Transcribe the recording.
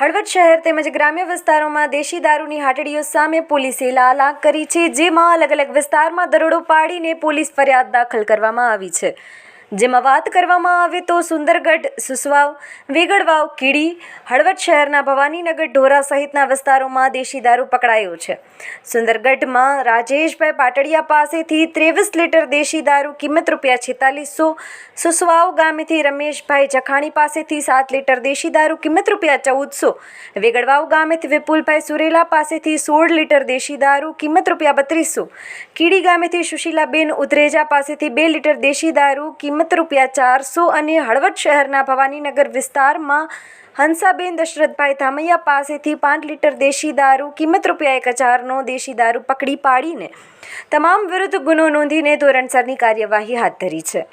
હળવદ શહેર તેમજ ગ્રામ્ય વિસ્તારોમાં દેશી દારૂની હાટડીઓ સામે પોલીસે લાલાક કરી છે, જેમાં અલગ અલગ વિસ્તારમાં દરોડો પાડીને પોલીસ ફરિયાદ દાખલ કરવામાં આવી છે. જેમાં વાત કરવામાં આવે તો સુંદરગઢ, સુસવાવ, વેગડવાવ, કીડી, હળવદ શહેરના ભવાનીનગર, ઢોરા સહિતના વિસ્તારોમાં દેશી દારૂ પકડાયો છે. સુંદરગઢમાં રાજેશભાઈ પાટડિયા પાસેથી ત્રેવીસ લીટર દેશી દારૂ કિંમત રૂપિયા છેતાલીસો, સુસવાવ ગામેથી રમેશભાઈ જખાણી પાસેથી સાત લીટર દેશી દારૂ કિંમત રૂપિયા ચૌદસો, વેગડવાવ ગામેથી વિપુલભાઈ સુરેલા પાસેથી સોળ લીટર દેશી દારૂ કિંમત રૂપિયા બત્રીસો, કીડી ગામેથી સુશીલાબેન ઉધરેજા પાસેથી બે લીટર દેશી દારૂ કિંમત રૂપિયા ચારસો અને હળવદ શહેરના ભવાનીનગર વિસ્તારમાં હંસાબેન દશરથભાઈ ધામૈયા પાસેથી પાંચ લીટર દેશી દારૂ, કિંમત રૂપિયા એક હજારનો દેશી દારૂ પકડી પાડીને તમામ વિરુદ્ધ ગુનો નોંધીને ધોરણસરની કાર્યવાહી હાથ ધરી છે.